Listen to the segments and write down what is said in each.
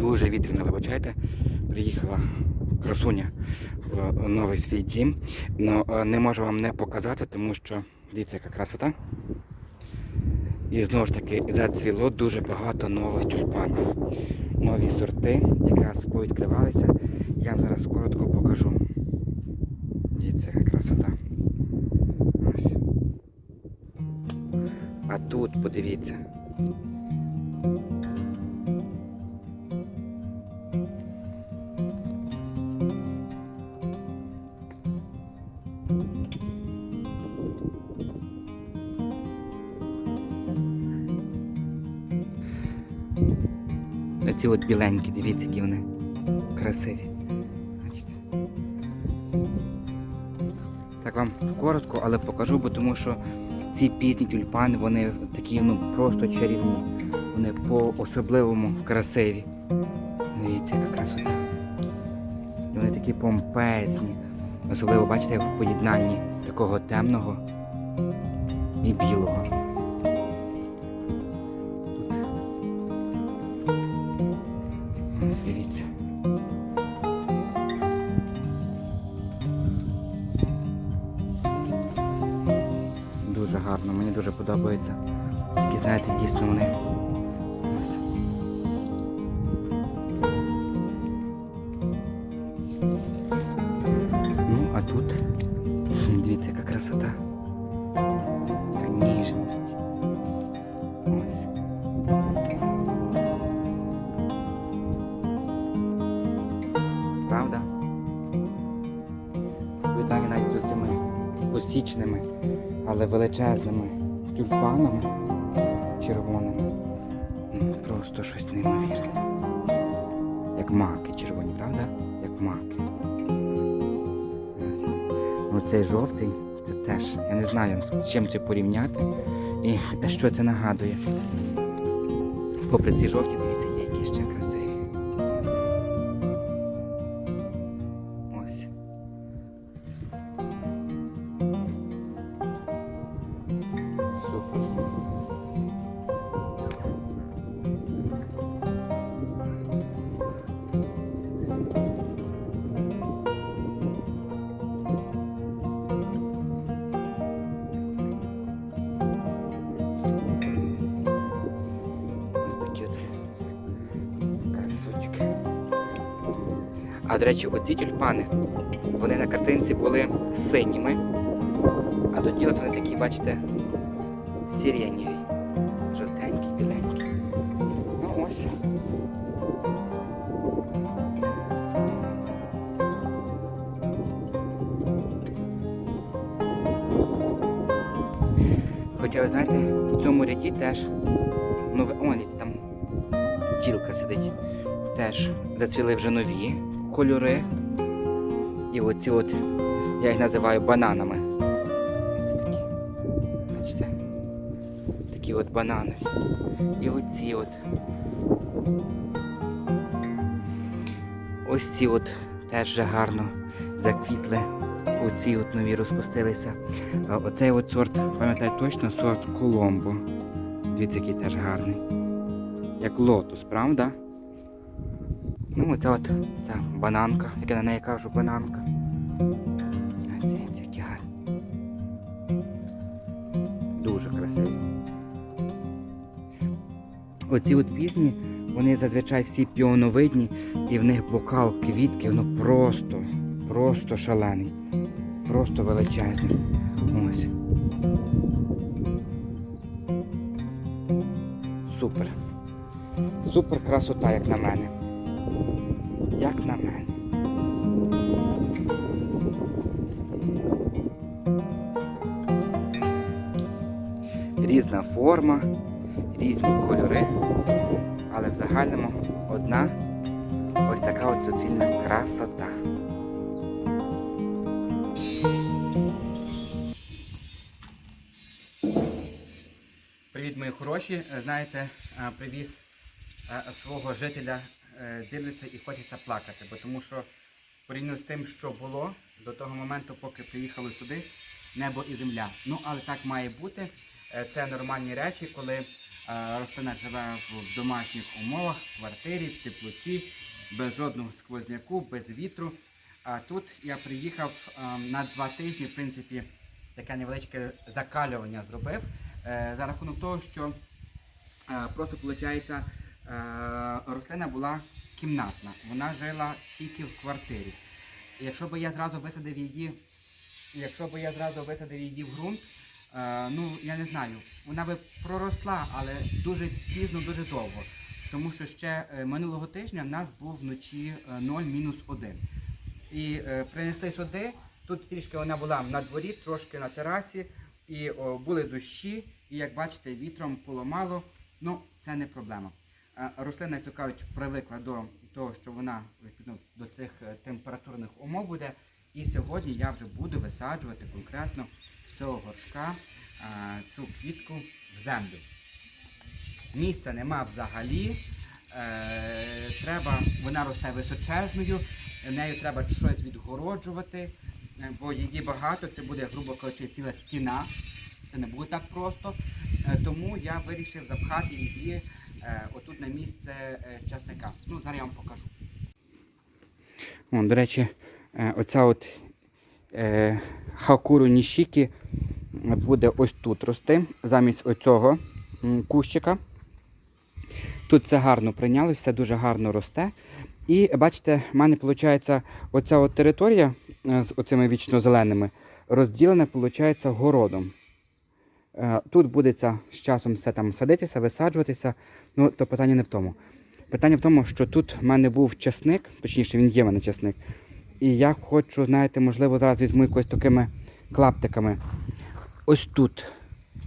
Дуже вітряно, вибачайте. Приїхала красуня в новий свій дім. Но е, не можу вам не показати, тому що дивіться, яка красота. І знову ж таки зацвіло дуже багато нових тюльпанів. Нові сорти якраз повідкривалися. Я вам зараз коротко покажу. Дивіться, яка красота. Ось. А тут подивіться. Ці от біленькі, дивіться, які вони красиві. Так вам коротко, але покажу, бо тому що ці пізні тюльпани, вони такі ну просто чарівні. Вони по-особливому красиві. Дивіться, яка красота. Вони такі помпезні. Особливо, бачите, в поєднанні такого темного і білого. Ну, а тут дивіться, яка красота. Яка ніжність. Ось. Правда? В навіть з цими посічними, але величезними тюльпанами червоними. Ну, просто щось неймовірне. Як маки червоні, правда? Маки. Ось. Ну, цей жовтий, це теж. Я не знаю, з чим це порівняти і що це нагадує. Попри ці жовті, до речі, оці тюльпани, вони на картинці були синіми, а до діла вони такі, бачите, сиренєві. Жовтенькі, біленькі. Ну ось. Хоча, ви знаєте, в цьому ряді теж, ну, о, там бджілка сидить. Теж зацвіли вже нові кольори. І оці от, я їх називаю бананами. Це такі, бачите? Такі от банани. І оці от. Ось ці от теж гарно заквітли. Оці от нові розпустилися. Оцей от сорт, пам'ятаю точно, сорт Коломбо. Дивіться, який теж гарний. Як лотос, правда? Ну, оце от ця бананка, як я на неї кажу, бананка. Ось. Дуже красиві. Оці от пізні, вони зазвичай всі піоновидні, і в них бокал квітки, воно просто, просто шалений. Просто величезний. Ось. Супер. Супер красота, як на мене. Як на мене. Різна форма, різні кольори, але в загальному одна ось така от суцільна красота. Привіт, мої хороші. Знаєте, е, привіз е, свого жителя, е, дивиться і хочеться плакати, бо тому що порівняно з тим, що було до того моменту, поки приїхали сюди, небо і земля. Ну, але так має бути. Е, Це нормальні речі, коли Е, Рослина живе в домашніх умовах, в квартирі, в теплоті, без жодного сквозняку, без вітру. А тут я приїхав на два тижні, в принципі, таке невеличке закалювання зробив за рахунок того, що просто виходить, рослина була кімнатна. Вона жила тільки в квартирі. Якщо б я зразу висадив її, якщо б я зразу висадив її в ґрунт, е, ну я не знаю, вона би проросла, але дуже пізно, дуже довго. Тому що ще е, минулого тижня в нас був вночі е, 0 мінус 1. І е, принесли сюди. Тут трішки вона була на дворі, трошки на терасі, і о, були дощі, і як бачите, вітром поламало. Ну, це не проблема. Рослина, як то кажуть, привикла до того, що вона відповідно до цих е, температурних умов буде. І сьогодні я вже буду висаджувати конкретно з цього горшка е, цю квітку в землю. Місця нема взагалі. Е, треба, вона росте височезною, нею треба щось відгороджувати, бо її багато, це буде, грубо кажучи, ціла стіна. Це не буде так просто. Тому я вирішив запхати її отут на місце е, часника. Ну, зараз я вам покажу. О, до речі, е, оця от е, хакуру нішікі буде ось тут рости, замість оцього кущика. Тут все гарно прийнялось, все дуже гарно росте. І бачите, в мене виходить оця от територія е, з оцими вічно-зеленими розділена, виходить, городом. Е, Тут буде з часом все там садитися, висаджуватися. Ну, то питання не в тому. Питання в тому, що тут в мене був часник, точніше, він є в мене часник. І я хочу, знаєте, можливо, зараз візьму якось такими клаптиками. Ось тут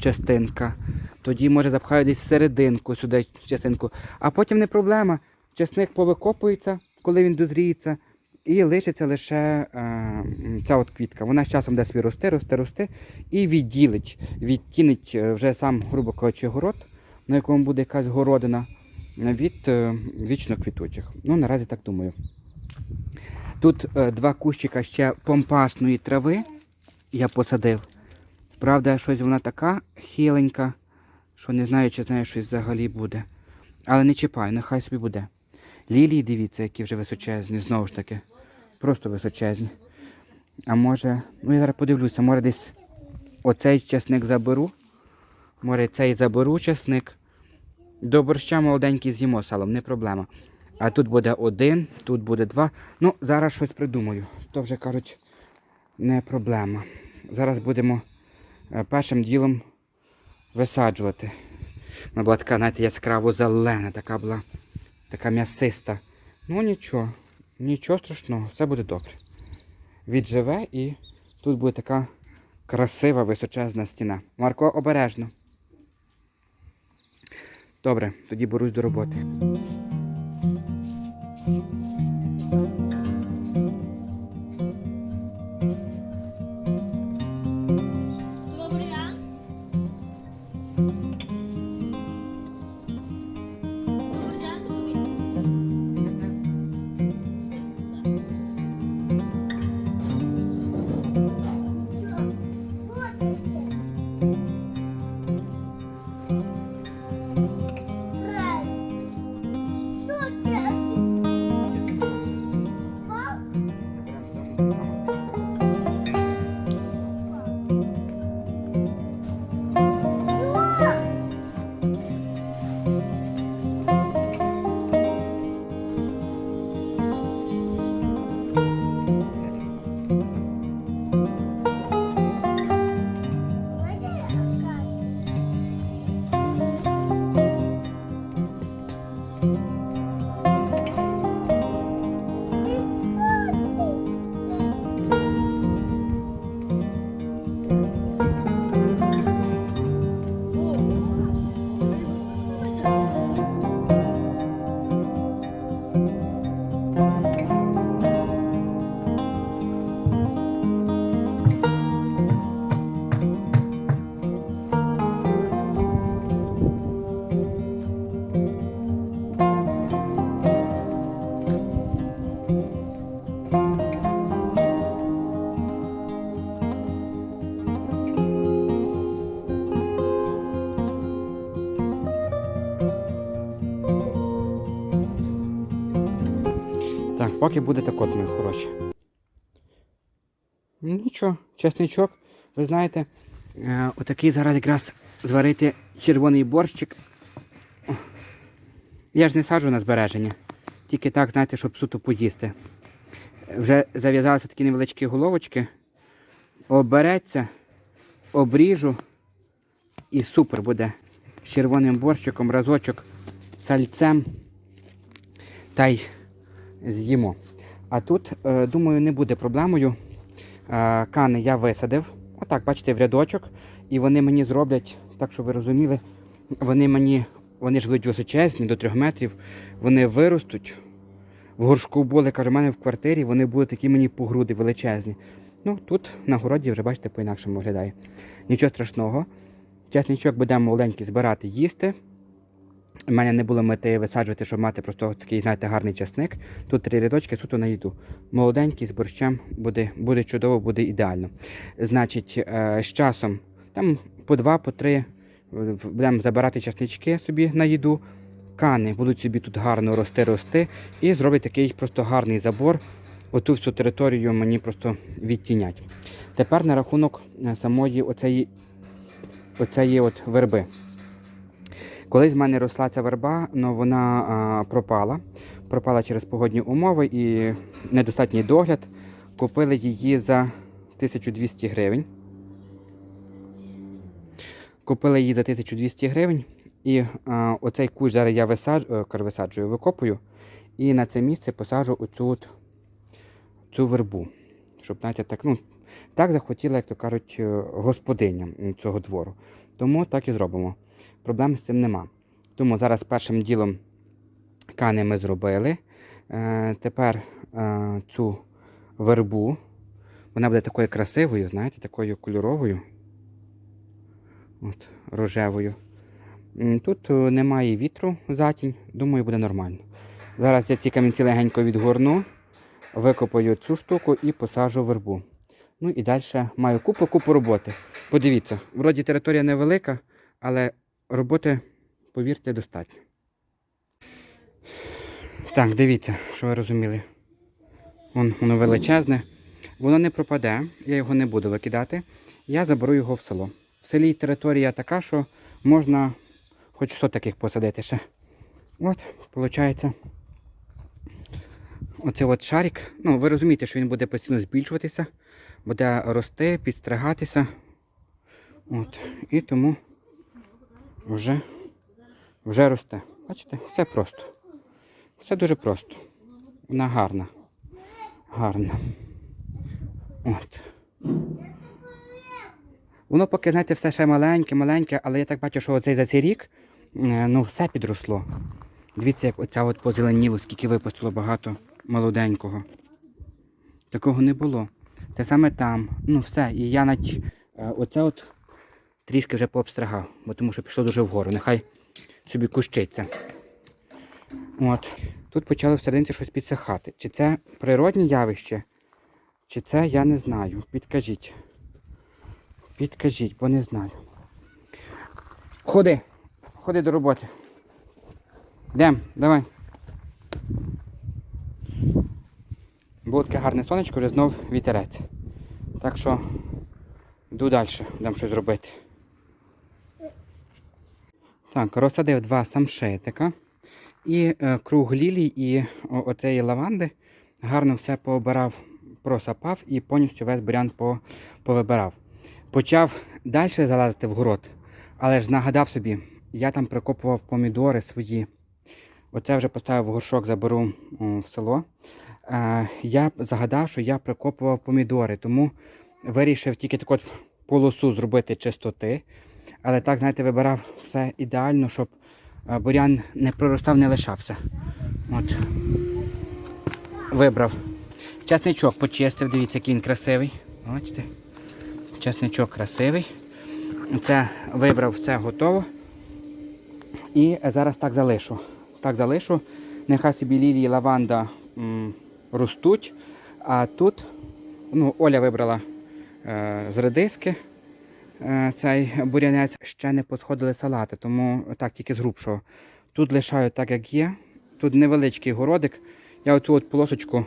частинка. Тоді, може, запхаю десь серединку сюди частинку. А потім не проблема. Часник повикопується, коли він дозріється, і лишиться лише е, ця от квітка. Вона з часом собі рости, рости, рости і відділить, відтінить е, вже сам, грубо кажучи, город, на якому буде якась городина від е, вічно квітучих. Ну, наразі так думаю. Тут е, два кущика ще помпасної трави я посадив. Правда, щось вона така хиленька, що не знаю, чи з нею щось взагалі буде. Але не чіпаю, нехай собі буде. Лілії, дивіться, які вже височезні, знову ж таки. Просто височезні. А може, ну я зараз подивлюся, може десь оцей часник заберу. Може цей заберу часник. До борща молоденький з'їмо салом, не проблема. А тут буде один, тут буде два. Ну, зараз щось придумаю. То вже кажуть, не проблема. Зараз будемо е, першим ділом висаджувати. Вона була така, знаєте, яскраво зелена, така була, така м'ясиста. Ну нічого, нічого страшного, все буде добре. Відживе і тут буде така красива височезна стіна. Марко, обережно. Добре, тоді берусь до роботи. поки буде так от, мої хороші. Ну, Нічого, чесничок, ви знаєте, е, отакий зараз якраз зварити червоний борщик. Я ж не саджу на збереження. Тільки так, знаєте, щоб суто поїсти. Вже зав'язалися такі невеличкі головочки. Обереться, обріжу і супер буде. З червоним борщиком, разочок, сальцем. Та й з'їмо. А тут, е, думаю, не буде проблемою. Е, Кани я висадив. Отак, бачите, в рядочок. І вони мені зроблять, так що ви розуміли, вони мені, вони ж височезні до 3 метрів. Вони виростуть. В горшку були, каже, в мене в квартирі, вони були такі мені по груди величезні. Ну, тут на городі вже бачите, по-інакшому виглядає. Нічого страшного. Чесничок будемо маленький збирати, їсти. У мене не було мети висаджувати, щоб мати просто такий, знаєте, гарний часник. Тут три рядочки суто на їду. Молоденький з борщем буде, буде чудово, буде ідеально. Значить, е, з часом там по два, по три будемо забирати часнички собі на їду. Кани будуть собі тут гарно рости, рости і зроблять такий просто гарний забор. Оту всю територію мені просто відтінять. Тепер на рахунок е, самої оцеї, оцеї от верби. Колись в мене росла ця верба, але вона а, пропала. Пропала через погодні умови і недостатній догляд. Купили її за 1200 гривень. Купили її за 1200 гривень. І а, оцей кущ зараз я висаджую, висаджую, викопую. І на це місце посаджу оцю от, цю вербу. Щоб, знаєте, так, ну, так захотіла, як то кажуть, е, господиня цього двору. Тому так і зробимо. Проблем з цим нема. Тому зараз першим ділом кани ми зробили. Е, тепер е, цю вербу. Вона буде такою красивою, знаєте, такою кольоровою. От, рожевою. Тут е, немає вітру затінь, думаю, буде нормально. Зараз я ці камінці легенько відгорну, викопаю цю штуку і посаджу вербу. Ну і далі маю купу-купу роботи. Подивіться, вроді територія невелика, але роботи, повірте, достатньо. Так, дивіться, що ви розуміли. Вон, воно величезне. Воно не пропаде, я його не буду викидати. Я заберу його в село. В селі територія така, що можна хоч 100 таких посадити ще. От, виходить. Оце от шарик. Ну, ви розумієте, що він буде постійно збільшуватися, буде рости, підстригатися. От. І тому вже, вже росте. Бачите, все просто. Все дуже просто. Вона гарна. Гарна. От. Воно поки, знаєте, все ще маленьке, маленьке, але я так бачу, що оцей за цей рік е, ну, все підросло. Дивіться, як оця от позеленіло, скільки випустило багато молоденького. Такого не було. Те саме там. Ну все. І я навіть е, оце от трішки вже пообстригав, бо тому що пішло дуже вгору. Нехай собі кущиться. От. Тут почало всерединці щось підсихати. Чи це природні явище, чи це я не знаю. Підкажіть. Підкажіть, бо не знаю. Ходи. Ходи до роботи. Йдем, давай. Було таке гарне сонечко, вже знов вітерець. Так що йду далі, будемо щось робити. Так, розсадив два самшитика. І е, круг лілій і оцеї лаванди гарно все пообирав, просапав і повністю весь бурян по, повибирав. Почав далі залазити в город, але ж нагадав собі, я там прикопував помідори свої. Оце вже поставив в горшок, заберу в село. Е, я загадав, що я прикопував помідори, тому вирішив тільки таку полосу зробити чистоти. Але так, знаєте, вибирав все ідеально, щоб е, бурян не проростав, не лишався. От. Вибрав. Часничок почистив, дивіться, який він красивий. Бачите? Часничок красивий. Це вибрав все готово. І зараз так залишу. Так залишу. Нехай собі лілії лаванда м, ростуть. А тут ну, Оля вибрала е, з редиски цей бурянець. Ще не посходили салати, тому так тільки з грубшого. Тут лишаю так, як є. Тут невеличкий городик. Я оцю от полосочку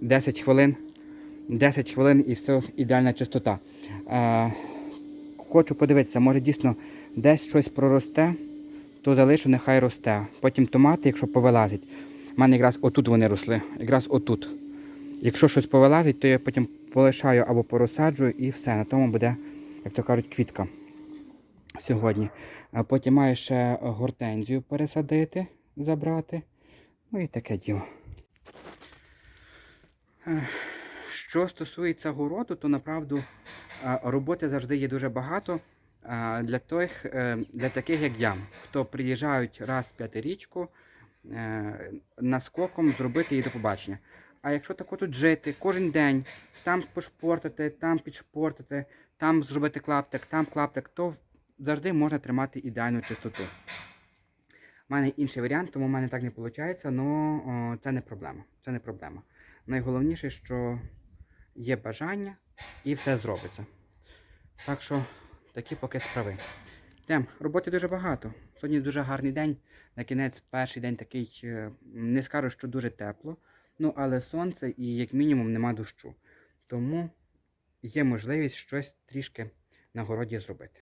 10 хвилин. 10 хвилин і все ідеальна чистота. Е, хочу подивитися, може дійсно десь щось проросте, то залишу, нехай росте. Потім томати, якщо повилазить. У мене якраз отут вони росли, якраз отут. Якщо щось повилазить, то я потім полишаю або порозсаджую і все. На тому буде, як то кажуть, квітка сьогодні. Потім маю ще гортензію пересадити, забрати. Ну і таке діло. Що стосується городу, то направду роботи завжди є дуже багато для, тих, е, для таких, як я, хто приїжджають раз в п'ятирічку е, наскоком зробити її до побачення. А якщо тако тут жити кожен день, там пошпортити, там підшпортити, там зробити клаптик, там клаптик, то завжди можна тримати ідеальну чистоту. У мене інший варіант, тому в мене так не виходить, але це не проблема. Це не проблема. Найголовніше, що є бажання і все зробиться. Так що такі поки справи. Тем, роботи дуже багато. Сьогодні дуже гарний день. На кінець перший день такий, е, не скажу, що дуже тепло, ну але сонце і як мінімум нема дощу. Тому є можливість щось трішки на городі зробити.